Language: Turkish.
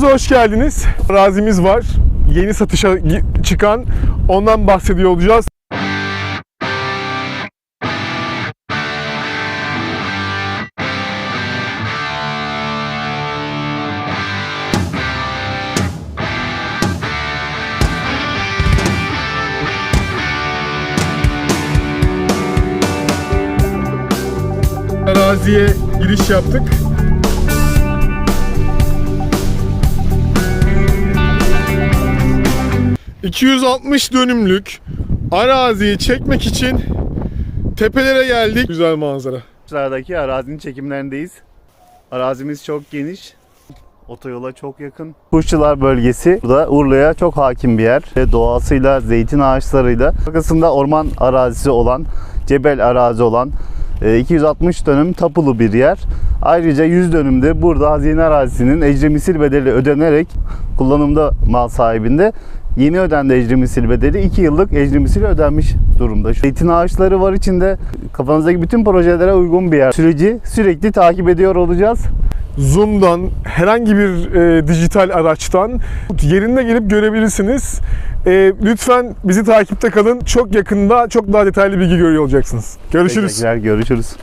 Kanalımıza hoş geldiniz. Arazimiz var. Yeni satışa çıkan. Ondan bahsediyor olacağız. Araziye giriş yaptık. ...260 dönümlük araziyi çekmek için tepelere geldik. Güzel manzara. Kuşlardaki arazinin çekimlerindeyiz. Arazimiz çok geniş. Otoyola çok yakın. Kuşçular bölgesi burada Urla'ya çok hakim bir yer. Ve doğasıyla, zeytin ağaçlarıyla, arkasında orman arazisi olan, cebel arazi olan e, 260 dönüm tapulu bir yer. Ayrıca 100 dönümde burada hazine arazisinin ecri bedeli ödenerek kullanımda mal sahibinde Yeni ödendi ecri misil bedeli 2 yıllık ecri misil ödenmiş durumda. Zeytin ağaçları var içinde. Kafanızdaki bütün projelere uygun bir yer. Süreci sürekli takip ediyor olacağız. Zoom'dan herhangi bir e, dijital araçtan yerinde gelip görebilirsiniz. E, lütfen bizi takipte kalın. Çok yakında çok daha detaylı bilgi görüyor olacaksınız. Görüşürüz. Teşekkürler, görüşürüz.